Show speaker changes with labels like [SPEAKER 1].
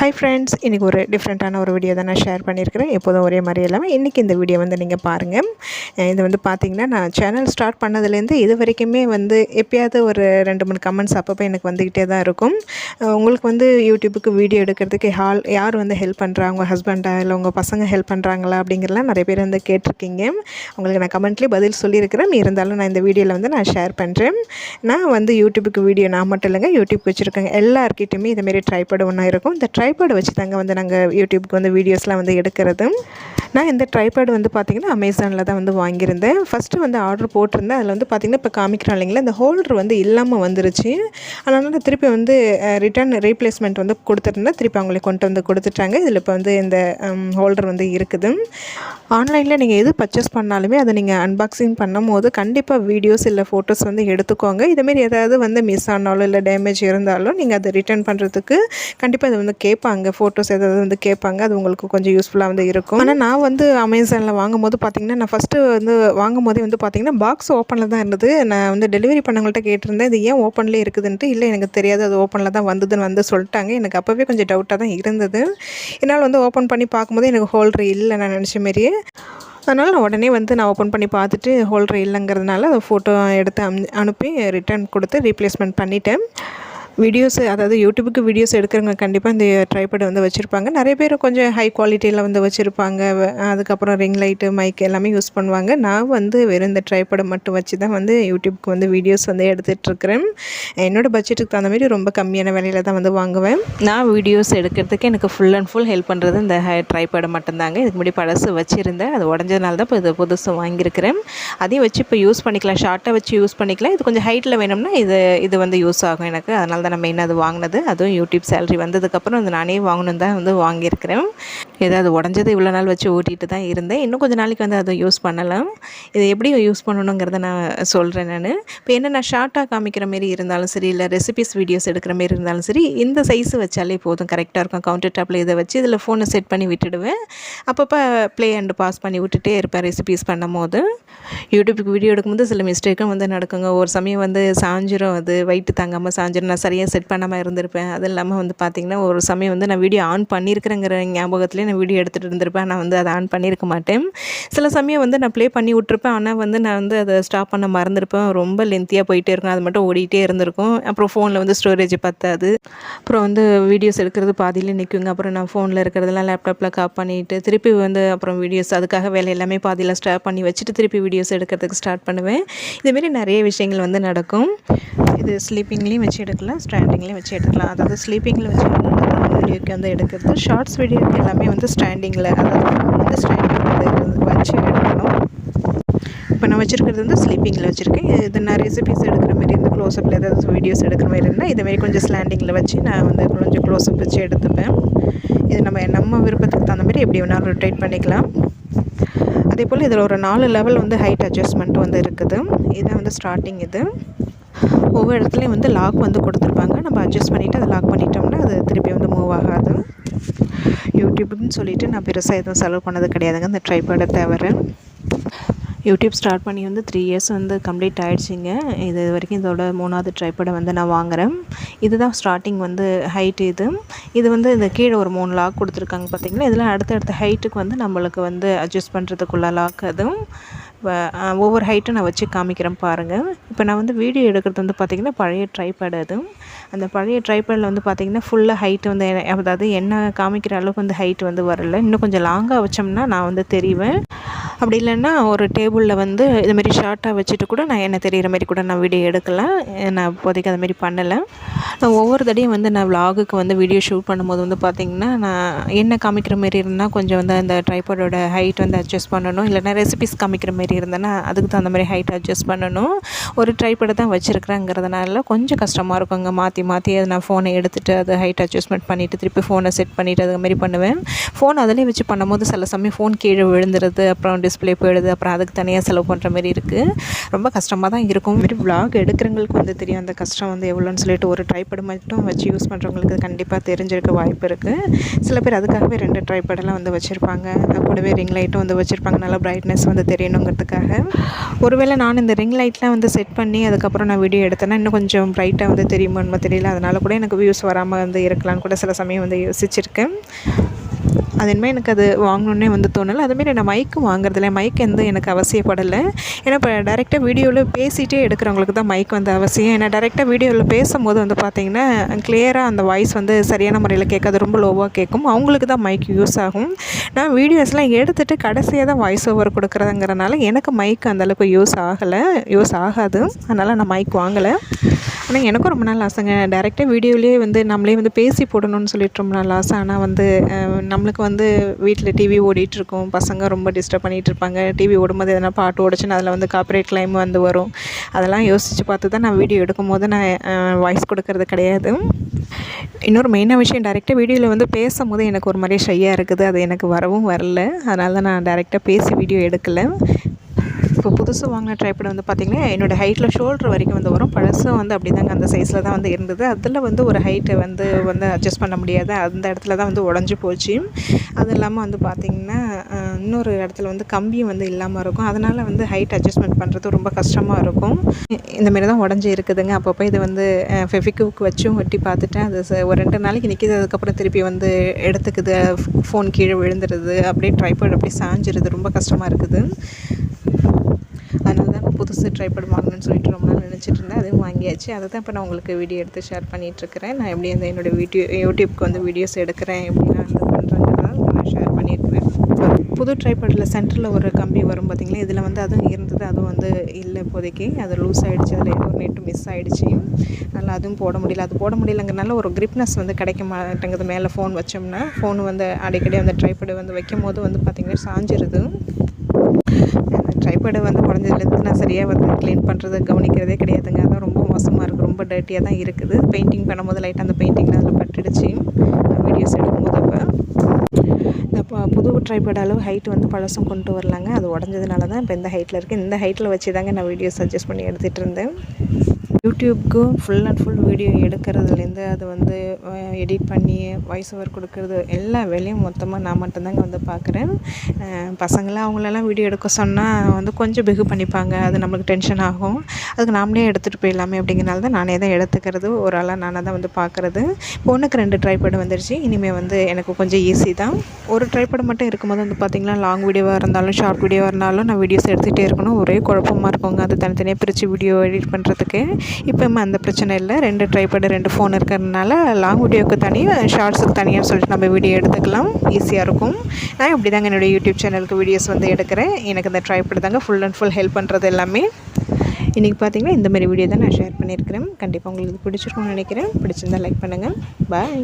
[SPEAKER 1] Hi friends இன்றைக்கி ஒரு டிஃப்ரெண்ட்டான ஒரு வீடியோ தான் நான் ஷேர் பண்ணியிருக்கிறேன். எப்போதும் ஒரே மாதிரி இல்லாமல் இன்றைக்கி இந்த வீடியோ வந்து நீங்கள் பாருங்கள் இது வந்து பார்த்திங்கன்னா நான் சேனல் ஸ்டார்ட் பண்ணதுலேருந்து இது வரைக்குமே வந்து எப்பயாவது ஒரு ரெண்டு மூணு கமெண்ட்ஸ் அப்பப்போ எனக்கு வந்துக்கிட்டே தான் இருக்கும். உங்களுக்கு வந்து யூடியூபுக்கு வீடியோ எடுக்கிறதுக்கு ஹால் யார் வந்து ஹெல்ப் பண்ணுறாங்க உங்கள் ஹஸ்பண்டா இல்லை உங்கள் பசங்க ஹெல்ப் பண்ணுறாங்களா அப்படிங்கிறலாம் நிறைய பேர் வந்து கேட்டிருக்கீங்க. உங்களுக்கு நான் கமெண்ட்லேயே பதில் சொல்லியிருக்கிறேன். இருந்தாலும் நான் இந்த வீடியோவில் வந்து நான் ஷேர் பண்ணுறேன் நான் வந்து யூடியூபுக்கு வீடியோ நான் மட்டும் இல்லைங்க யூடியூப் வச்சுருக்கேங்க எல்லாருக்கிட்டையுமே இதுமாரி பண்ண ஒன்றா இருக்கும். இந்த ட்ரைபேடு வச்சு தாங்க வந்து நாங்கள் யூடியூப்க்கு வந்து வீடியோஸ்லாம் வந்து எடுக்கிறது. நான் இந்த ட்ரைபேடு வந்து பார்த்திங்கன்னா அமேசானில் தான் வந்து வாங்கியிருந்தேன். ஃபஸ்ட்டு வந்து ஆர்டர் போட்டிருந்தேன். அதில் வந்து பார்த்திங்கன்னா இப்போ காமிக்கிறோம் இல்லைங்களா? இந்த ஹோல்டர் வந்து இல்லாமல் வந்துருச்சு. அதனால் திருப்பி வந்து ரிட்டர்ன் ரீப்ளேஸ்மெண்ட் வந்து கொடுத்துருந்தேன். திருப்பி அவங்களுக்கு கொண்டு வந்து கொடுத்துட்டாங்க. இதில் இப்போ வந்து இந்த ஹோல்டர் வந்து இருக்குது. ஆன்லைனில் நீங்கள் எது பர்ச்சேஸ் பண்ணாலுமே அதை நீங்கள் அன்பாக்சிங் பண்ணும் போது கண்டிப்பாக வீடியோஸ் இல்லை ஃபோட்டோஸ் வந்து எடுத்துக்கோங்க. இதுமாரி ஏதாவது வந்து மிஸ் ஆனாலும் இல்லை டேமேஜ் இருந்தாலும் நீங்கள் அதை ரிட்டர்ன் பண்ணுறதுக்கு கண்டிப்பாக இதை வந்து கே கேட்பாங்க ஃபோட்டோஸ் ஏதாவது வந்து கேட்பாங்க அது உங்களுக்கு கொஞ்சம் யூஸ்ஃபுல்லாக வந்து இருக்கும். ஆனால் நான் வந்து அமேசானில் வாங்கும்போது பார்த்தீங்கன்னா நான் ஃபஸ்ட்டு வந்து வாங்கும் போதே வந்து பார்த்தீங்கன்னா பாக்ஸ் ஓப்பனில் தான் இருந்தது. நான் வந்து டெலிவரி பண்ணவங்கள்ட்ட கேட்டிருந்தேன் இது ஏன் ஓப்பன்லேயே இருக்குதுன்ட்டு? இல்லை எனக்கு தெரியாது அது ஓப்பனில் தான் வந்ததுன்னு வந்து சொல்லிட்டாங்க. எனக்கு அப்போவே கொஞ்சம் டவுட்டாக தான் இருந்தது. என்னால் வந்து ஓப்பன் பண்ணி பார்க்கும்போது எனக்கு ஹோல்டர் இல்லை நான் நினச்ச மாதிரியே அதனால் நான் உடனே வந்து நான் ஓப்பன் பண்ணி பார்த்துட்டு ஹோல்டர் இல்லைங்கிறதுனால அதை ஃபோட்டோ எடுத்து அனுப்பி ரிட்டர்ன் கொடுத்து ரீப்ளேஸ்மெண்ட் பண்ணிட்டேன். வீடியோஸ் அதாவது யூடியூபுக்கு வீடியோஸ் எடுக்கிறவங்க கண்டிப்பாக இந்த ட்ரைபேட் வந்து வச்சுருப்பாங்க. நிறைய பேர் கொஞ்சம் ஹை குவாலிட்டியில் வந்து வச்சுருப்பாங்க. அதுக்கப்புறம் ரிங் லைட்டு மைக் எல்லாமே யூஸ் பண்ணுவாங்க. நான் வந்து வெறும் இந்த ட்ரைபேடை மட்டும் வச்சு தான் வந்து யூடியூப்க்கு வந்து வீடியோஸ் வந்து எடுத்துகிட்ருக்கிறேன் என்னோடய பட்ஜெட்டுக்கு தகுந்த மாதிரி ரொம்ப கம்மியான விலையில் தான் வந்து வாங்குவேன். நான் வீடியோஸ் எடுக்கிறதுக்கு எனக்கு ஃபுல் அண்ட் ஃபுல் ஹெல்ப் பண்ணுறது இந்த ட்ரைபேடை மட்டும்தாங்க. இதுக்கு முன்னாடி பழசு வச்சுருந்தேன். அது உடஞ்சதுனால தான் இப்போ இது புதுசு வாங்கியிருக்கிறேன். அதையும் வச்சு இப்போ யூஸ் பண்ணிக்கலாம். ஷார்ட்டாக வச்சு யூஸ் பண்ணிக்கலாம். இது கொஞ்சம் ஹைட்டில் வேணும்னா இது இது வந்து யூஸ் ஆகும் எனக்கு. அதனால் தான் நம்ம என்ன அது வாங்கினது. அதுவும் யூடியூப் சேலரி வந்ததுக்கப்புறம் அது நானே வாங்கணும் தான் வந்து வாங்கியிருக்கிறேன். ஏதாவது உடஞ்சது இவ்வளோ நாள் வச்சு ஓட்டிகிட்டு தான் இருந்தேன். இன்னும் கொஞ்சம் நாளைக்கு வந்து அதை யூஸ் பண்ணலாம். இதை எப்படி யூஸ் பண்ணணுங்கிறத நான் சொல்கிறேன் நான். இப்போ என்ன நான் ஷார்ட்டாக காமிக்கிற மாரி இருந்தாலும் சரி இல்லை ரெசிபிஸ் வீடியோஸ் எடுக்கிற மாரி இருந்தாலும் சரி இந்த சைஸ் வச்சாலே போதும். கரெக்டாக இருக்கும். கவுண்டர் டாப்பில் இதை வச்சு இதில் ஃபோனை செட் பண்ணி விட்டுடுவேன். அப்பப்போ ப்ளே அண்ட் பாஸ் பண்ணி விட்டுட்டே இருப்பேன் ரெசிபிஸ் பண்ணும் போது யூடியூப்புக்கு வீடியோ எடுக்கும்போது சில மிஸ்டேக்கும் வந்து நடக்குங்க. ஒரு சமயம் வந்து சாஞ்சிரும் அது வயிட்டு தாங்காமல் சாஞ்சிரும் நான் சரியாக செட் பண்ணாமல் இருந்திருப்பேன். அது இல்லாமல் வந்து பார்த்திங்கன்னா ஒரு சமயம் வந்து நான் வீடியோ ஆன் பண்ணியிருக்கிறேங்கிற ஞாபகத்துலேயே நான் வீடியோ எடுத்துகிட்டு இருந்திருப்பேன். நான் வந்து அதை ஆன் பண்ணியிருக்க மாட்டேன். சில சமயம் வந்து நான் ப்ளே பண்ணி விட்ருப்பேன் ஆனால் வந்து நான் வந்து அதை ஸ்டாப் பண்ண மறந்துருப்பேன். ரொம்ப லென்த்தியாக போயிட்டே இருக்கும். அது மட்டும் ஓடிட்டே இருந்திருக்கும். அப்புறம் ஃபோனில் வந்து ஸ்டோரேஜ் பத்தாது. அப்புறம் வந்து வீடியோஸ் எடுக்கிறது பாதியில் நிற்குங்க அப்புறம் நான் ஃபோனில் இருக்கிறதெல்லாம் லேப்டாப்பில் காப் பண்ணிவிட்டு திருப்பி வந்து அப்புறம் வீடியோஸ் அதுக்காக வேலை எல்லாமே பாதியில் ஸ்டாப் பண்ணி வச்சுட்டு திருப்பி வீடியோஸ் எடுக்கிறதுக்கு ஸ்டார்ட் பண்ணுவேன். இதுமாரி நிறைய விஷயங்கள் வந்து நடக்கும். இது ஸ்லீப்பிங்லேயும் வச்சு எடுக்கலாம் ஸ்டாண்டிங்லேயும் வச்சு எடுக்கலாம். அதாவது ஸ்லீப்பிங்கில் வச்சு வந்து எடுக்கிறது ஷார்ட்ஸ் வீடியோ எல்லாமே வந்து ஸ்டாண்டிங்கில் அதாவது வந்து ஸ்டாண்டிங் வச்சு எடுக்கணும். இப்போ நான் வச்சுருக்கிறது வந்து ஸ்லீப்பிங்கில் வச்சுருக்கேன். இது நான் ரெசிபிஸ் எடுக்கிற மாதிரி இந்த க்ளோஸ்அப்பில் ஏதாவது வீடியோஸ் எடுக்கிற மாதிரி இருந்தால் இதுமாரி கொஞ்சம் ஸ்லாண்டிங்கில் வச்சு நான் வந்து கொஞ்சம் க்ளோஸ்அப் வச்சு எடுத்துப்பேன். இது நம்ம நம்ம விருப்பத்துக்கு தகுந்த மாதிரி எப்படி வேணாலும் ரொட்டேட் பண்ணிக்கலாம். அதே போல் இதில் ஒரு நாலு லெவல் வந்து ஹைட் அட்ஜஸ்ட்மெண்ட் வந்து இருக்குது. இதான் வந்து ஸ்டார்டிங் இது. ஒவ்வொரு இடத்துலையும் வந்து லாக் வந்து கொடுத்துருப்பாங்க. நம்ம அட்ஜஸ்ட் பண்ணிவிட்டு அதை லாக் பண்ணிட்டோம்னா அது திருப்பி வந்து மூவ் ஆகாது. யூடியூப்னு சொல்லிவிட்டு நான் பெருசாக எதுவும் செலவு பண்ணது கிடையாதுங்க. இந்த ட்ரைபேடை தவிர. யூடியூப் ஸ்டார்ட் பண்ணி வந்து த்ரீ இயர்ஸ் வந்து கம்ப்ளீட் ஆகிடுச்சிங்க இது வரைக்கும் இதோட மூணாவது ட்ரைபேடை வந்து நான் வாங்குகிறேன் இதுதான் ஸ்டார்டிங் வந்து ஹைட் இது. இது வந்து இந்த கீழே ஒரு மூணு லாக் கொடுத்துருக்காங்க பார்த்திங்களா இதெல்லாம் அடுத்தடுத்த ஹைட்டுக்கு வந்து நம்மளுக்கு வந்து அட்ஜஸ்ட் பண்ணுறதுக்குள்ள லாக் அதுவும் ஒவ்வொரு ஹைட்டும் நான் வச்சு காமிக்கிறேன் பாருங்கள் இப்போ நான் வந்து வீடியோ எடுக்கிறது வந்து பார்த்திங்கன்னா பழைய ட்ரைபேட் அது. அந்த பழைய ட்ரைபேடில் வந்து பார்த்திங்கன்னா ஃபுல்லாக ஹைட்டு வந்து அதாவது என்ன காமிக்கிற அளவுக்கு வந்து ஹைட் வந்து வரல. இன்னும் கொஞ்சம் லாங்காக வச்சோம்னா நான் வந்து தெரிவேன். அப்படி இல்லைன்னா ஒரு டேபிளில் வந்து இதுமாரி ஷார்ட்டாக வச்சுட்டு கூட நான் என்ன தெரிகிற மாதிரி கூட நான் வீடியோ எடுக்கலாம். நான் இப்போதைக்கு அது மாதிரி பண்ணலை. நான் ஒவ்வொரு தடையும் வந்து நான் விலாகுக்கு வந்து வீடியோ ஷூட் பண்ணும்போது வந்து பார்த்திங்கன்னா நான் என்ன காமிக்கிற மாரி இருந்தால் கொஞ்சம் வந்து அந்த ட்ரைபாடோட ஹைட் வந்து அட்ஜஸ்ட் பண்ணணும். இல்லைனா ரெசிபிஸ் காமிக்கிற மாரி இருந்தேன்னா அதுக்கு தகுந்த மாதிரி ஹைட் அட்ஜஸ்ட் பண்ணணும். ஒரு ட்ரைபேடை தான் வச்சுருக்கிறேங்கிறதுனால கொஞ்சம் கஷ்டமாக இருக்குங்க. மாற்றி மாற்றி அதை நான் ஃபோனை எடுத்துகிட்டு அதை ஹைட் அட்ஜஸ்ட்மெண்ட் பண்ணிவிட்டு திருப்பி ஃபோனை செட் பண்ணிவிட்டு அதுமாரி பண்ணுவேன். ஃபோன் அதிலே வச்சு பண்ணும்போது சில சமயம் ஃபோன் கீழே விழுந்துருது. அப்புறம் டிஸ்பிளே போயிடுது. அப்புறம் அதுக்கு தனியாக செலவு பண்ணுற மாதிரி இருக்குது ரொம்ப கஷ்டமாக தான் இருக்கும். மாரி vlog எடுக்கிறவங்களுக்கு வந்து தெரியும். அந்த கஷ்டம் வந்து எவ்வளோன்னு சொல்லிட்டு ஒரு ட்ரைபேடு மட்டும் வச்சு யூஸ் பண்ணுறவங்களுக்கு கண்டிப்பாக தெரிஞ்சிருக்க வாய்ப்பு இருக்குது சில பேர் அதுக்காகவே ரெண்டு ட்ரைபேடெல்லாம் வந்து வச்சுருப்பாங்க. கூடவே ரிங் லைட்டும் வந்து வச்சுருப்பாங்க. நல்லா பிரைட்னஸ் வந்து தெரியணுங்கிறதுக்காக. ஒருவேளை நான் இந்த ரிங் லைட்லாம் வந்து செட் பண்ணி அதுக்கப்புறம் நான் வீடியோ எடுத்தேன்னா இன்னும் கொஞ்சம் ப்ரைட்டாக வந்து தெரியுமோ தெரியல. அதனால் கூட எனக்கு வியூஸ் வராமல் வந்து இருக்கலாம்னு கூட சில சமயம் வந்து யோசிச்சிருக்கேன். அது இனிமேல் எனக்கு அது வாங்கணுன்னே வந்து தோணலை. அதுமாரி நான் மைக்கு வாங்குறதில்ல. மைக் எந்த எனக்கு அவசியப்படலை. ஏன்னா இப்போ டேரெக்டாக வீடியோவில் பேசிகிட்டே எடுக்கிறவங்களுக்கு தான் மைக் வந்து அவசியம். ஏன்னா டேரெக்டாக வீடியோவில் பேசும்போது வந்து பார்த்திங்கன்னா கிளியராக அந்த வாய்ஸ் வந்து சரியான முறையில் கேட்காது. ரொம்ப லோவாக கேட்கும். அவங்களுக்கு தான் மைக் யூஸ் ஆகும். நான் வீடியோஸ்லாம் எடுத்துகிட்டு கடைசியாக தான் வாய்ஸ் ஓவர் கொடுக்குறதுங்கிறனால எனக்கு மைக் அந்தளவுக்கு யூஸ் ஆகலை. யூஸ் ஆகாது. அதனால் நான் மைக் வாங்கலை. ஆனால் எனக்கும் ரொம்ப நாள் ஆசைங்க. டேரெக்டாக வீடியோலேயே வந்து நம்மளே வந்து பேசி போடணும்னு சொல்லிட்டு ரொம்ப நாள் ஆசை. ஆனால் வந்து நம்மளுக்கு வந்து வீட்டில் டிவி ஓடிட்டுருக்கும். பசங்க ரொம்ப டிஸ்டர்ப் பண்ணிகிட்டு இருப்பாங்க டிவி ஓடும்போது எதனா பாட்டு ஓடிச்சுன்னா அதில் வந்து காப்பரேட் கிளைம் வந்து வரும். அதெல்லாம் யோசித்து பார்த்து தான் நான் வீடியோ எடுக்கும்போது நான் வாய்ஸ் கொடுக்கறது கிடையாது. இன்னொரு மெயினாக விஷயம் டேரெக்டாக வீடியோவில் வந்து பேசும்போது எனக்கு ஒரு மாதிரி ஷையாக இருக்குது. அது எனக்கு வரவும் வரல. அதனால தான் நான் டேரெக்டாக பேசி வீடியோ எடுக்கலை. இப்போ புதுசு வாங்கின ட்ரைபேட் வந்து பார்த்திங்கன்னா என்னோடய ஹைட்டில் ஷோல்டர் வரைக்கும் வந்து வரும். பழசும் வந்து அப்படி தாங்க அந்த சைஸில் தான் வந்து இருந்தது. அதில் வந்து ஒரு ஹைட்டை வந்து வந்து அட்ஜஸ்ட் பண்ண முடியாது. அந்த இடத்துல தான் வந்து உடஞ்சி போச்சு. அது இல்லாமல் வந்து பார்த்திங்கன்னா இன்னொரு இடத்துல வந்து கம்பியும் வந்து இல்லாமல் இருக்கும். அதனால் வந்து ஹைட் அட்ஜஸ்ட்மெண்ட் பண்ணுறது ரொம்ப கஷ்டமாக இருக்கும். இந்தமாரி தான் உடஞ்சி இருக்குதுங்க. அப்பப்போ இது வந்து ஃபெவிக்விக் வச்சும் ஒட்டி பார்த்துட்டேன். அது ச- ஒரு ரெண்டு நாளைக்கு நிற்கிது அதுக்கப்புறம் திருப்பி வந்து எடுத்துக்குது. ஃபோன் கீழே விழுந்துருது. அப்படியே ட்ரைபேட் அப்படியே சாஞ்சிருது. ரொம்ப கஷ்டமாக இருக்குது. புதுசு ட்ரைபேட் வாங்கணும்னு சொல்லிட்டு ரொம்ப நாள் நினச்சிட்டு இருந்தேன். அதுவும் வாங்கியாச்சு. அதை தான் இப்போ நான் உங்களுக்கு வீடியோ எடுத்து ஷேர் பண்ணிகிட்ருக்கிறேன் நான் எப்படி அந்த என்னோடய வீடியோ யூடியூப்க்கு வந்து வீடியோஸ் எடுக்கிறேன் எப்படி நான் வந்து பண்ணுறேங்கிறத நான் ஷேர் பண்ணியிருக்கிறேன். புது ட்ரைபேடில் சென்டரில் ஒரு கம்பி வரும் பார்த்திங்களா இதில் வந்து அதுவும் இருந்தது அதுவும் வந்து இல்லை இப்போதைக்கு. அது லூஸ் ஆகிடுச்சு அதில் ஏதோ நெட்டு மிஸ் ஆகிடுச்சு அதனால் அதுவும் போட முடியல. அது போட முடியலங்கிறனால ஒரு கிரிப்னஸ் வந்து கிடைக்க மாட்டேங்குது. மேலே ஃபோன் வச்சோம்னா ஃபோன் வந்து அடிக்கடி அந்த ட்ரைபேடு வந்து வைக்கும் போது வந்து பார்த்திங்கன்னா சாஞ்சிருது. ட்ரைபேடு வந்து உடஞ்சதுலேருந்து நான் சரியாக வந்து க்ளீன் பண்ணுறது கவனிக்கிறதே கிடையாதுங்க. அதான் ரொம்ப மோசமாக இருக்குது ரொம்ப டர்ட்டியாக தான் இருக்குது. பெயிண்டிங் பண்ணும்போது லைட்டாக அந்த பெயிண்டிங் அதில் பட்டுடுச்சு. வீடியோஸ் எடுக்கும்போது அப்போ இந்த புது ட்ரைபேட் அளவு ஹைட் வந்து பழசும் கொண்டு வரலாங்க. அது உடஞ்சதுனால தான் இப்போ இந்த ஹைட்டில் இருக்குது இந்த ஹைட்டில் வச்சு தாங்க நான் வீடியோஸ் சஜஸ்ட் பண்ணி எடுத்துகிட்டு இருந்தேன். யூடியூப்க்கு ஃபுல் அண்ட் ஃபுல் வீடியோ எடுக்கிறதுலேருந்து அது வந்து எடிட் பண்ணி வாய்ஸ் ஓவர் கொடுக்கறது எல்லா வேலையும் மொத்தமாக நான் மட்டும்தாங்க வந்து பார்க்குறேன். பசங்களாம் அவங்களெல்லாம் வீடியோ எடுக்க சொன்னால் வந்து கொஞ்சம் பிகு பண்ணிப்பாங்க அது நம்மளுக்கு டென்ஷன் ஆகும். அதுக்கு நாமளே எடுத்துகிட்டு போயிடலாமே அப்படிங்கிறனால தான் நானே தான் எடுத்துக்கிறது ஒரு ஆளாக நானாக தான் வந்து பார்க்குறது. பொண்ணுக்கு ரெண்டு ட்ரைபேடு வந்துருச்சு இனிமேல் வந்து எனக்கு கொஞ்சம் ஈஸி தான். ஒரு ட்ரைபேடு மட்டும் இருக்கும்போது வந்து பார்த்திங்கன்னா லாங் வீடியோவாக இருந்தாலும் ஷார்ட் வீடியோவாக இருந்தாலும் நான் வீடியோஸ் எடுத்துகிட்டே இருக்கணும். ஒரே குழப்பமாக இருக்குங்க அது தனித்தனியாக பிரித்து வீடியோ எடிட் பண்ணுறதுக்கு இப்போ அந்த பிரச்சனை இல்லை. ரெண்டு ட்ரைபேடு ரெண்டு ஃபோன் இருக்கிறதுனால லாங் வீடியோக்கு தனியாக ஷார்ட்ஸுக்கு தனியாக சொல்லிட்டு நம்ம வீடியோ எடுத்துக்கலாம். ஈஸியாக இருக்கும். நான் இப்படி தாங்க என்னுடைய யூடியூப் சேனலுக்கு வீடியோஸ் வந்து எடுக்கிறேன். எனக்கு இந்த ட்ரைபேடு தாங்க ஃபுல் அண்ட் ஃபுல் ஹெல்ப் பண்ணுறது எல்லாமே. இன்றைக்கி பார்த்தீங்கன்னா இந்த மாதிரி வீடியோ தான் நான் ஷேர் பண்ணியிருக்கிறேன். கண்டிப்பாக உங்களுக்கு பிடிச்சிருக்கும்னு நினைக்கிறேன். பிடிச்சிருந்தா லைக் பண்ணுங்கள் பாய்